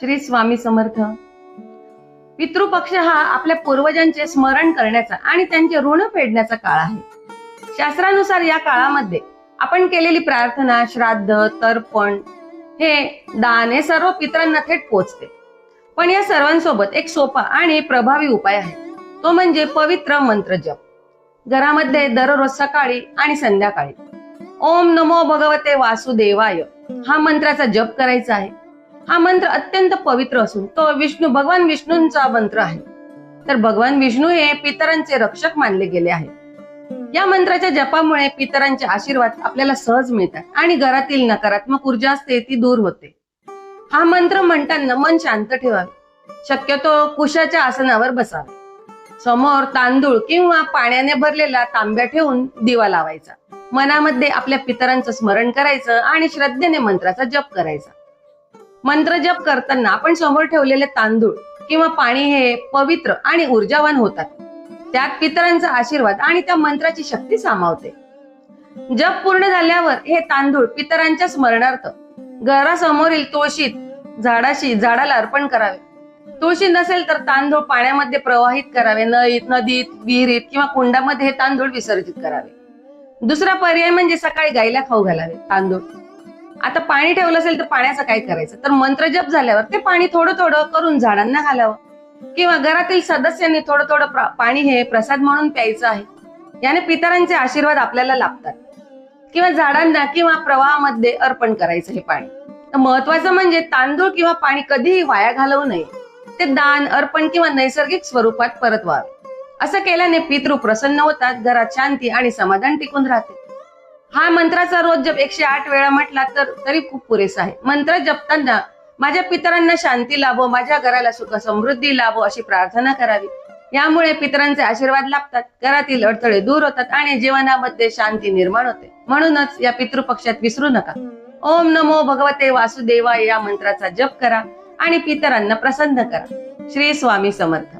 श्री स्वामी समर्थ. पितृपक्ष हा आपल्या पूर्वजांचे स्मरण करण्याचा आणि त्यांचे ऋण फेडण्याचा काळ आहे. शास्त्रानुसार या काळामध्ये आपण केलेली प्रार्थना श्राद्ध तर्पण हे दान हे सर्व पितरांना थेट पोचते. पण या सर्वांसोबत एक सोपा आणि प्रभावी उपाय आहे. तो म्हणजे पवित्र मंत्र जप. घरामध्ये दररोज सकाळी आणि संध्याकाळी. ओम नमो भगवते वासुदेवाय. हा मंत्राचा जप करायचा आहे. हा मंत्र अत्यंत पवित्र असून तो विष्णू भगवान विष्णूंचा मंत्र आहे. तर भगवान विष्णू हे पितरांचे रक्षक मानले गेले आहेत. या मंत्राच्या जपामुळे पितरांचे आशीर्वाद आपल्याला सहज मिळतात आणि घरातील नकारात्मक ऊर्जा असते ती दूर होते. हा मंत्र म्हणताना मन शांत ठेवावे. शक्यतो कुशाच्या आसनावर बसावे. समोर तांदूळ किंवा पाण्याने भरलेला तांब्या ठेवून दिवा लावायचा. मनामध्ये आपल्या पितरांचं स्मरण करायचं आणि श्रद्धेने मंत्राचा जप करायचा. मंत्र जप करताना आपण समोर ठेवलेले तांदूळ किंवा पाणी हे पवित्र आणि ऊर्जावान होतात. त्यात पितरांचा आशीर्वाद आणि त्या मंत्राची शक्ती सामावते. जप पूर्ण झाल्यावर हे तांदूळ पितरांच्या स्मरणार्थ घरासमोरील तुळशीत झाडाशी झाडाला अर्पण करावे. तुळशी नसेल तर तांदूळ पाण्यामध्ये प्रवाहित करावे नळीत नदीत विहिरीत किंवा कुंडामध्ये हे तांदूळ विसर्जित करावे. दुसरा पर्याय म्हणजे सकाळी गाईला खाऊ घालावे. तांदूळ आता पाणी ठेवलं असेल तर पाण्याचं काय करायचं? तर मंत्र जप झाल्यावर ते पाणी थोडं थोडं करून झाडांना घालावं. किंवा घरातील सदस्यांनी थोडं थोडं पाणी हे प्रसाद म्हणून प्यायचं आहे. याने पितरांचे आशीर्वाद आपल्याला लाभतात. किंवा झाडांना किंवा प्रवाहामध्ये अर्पण करायचं हे पाणी. तर महत्वाचं म्हणजे तांदूळ किंवा पाणी कधीही वाया घालवू नये. ते दान अर्पण किंवा नैसर्गिक स्वरूपात परत व्हावे. असं केल्याने पितृ प्रसन्न होतात घरात शांती आणि समाधान टिकून राहते. हा मंत्राचा रोज जप एकशे आठ वेळा म्हटला तर तरी खूप पुरेसा आहे. मंत्र जपताना माझ्या पितरांना शांती लाभो माझ्या घराला सुख समृद्धी लाभो अशी प्रार्थना करावी. यामुळे पितरांचे आशीर्वाद लाभतात घरातील अडथळे दूर होतात आणि जीवनामध्ये शांती निर्माण होते. म्हणूनच या पितृपक्षात विसरू नका. ओम नमो भगवते वासुदेवाय या मंत्राचा जप करा आणि पितरांना प्रसन्न करा. श्री स्वामी समर्थ.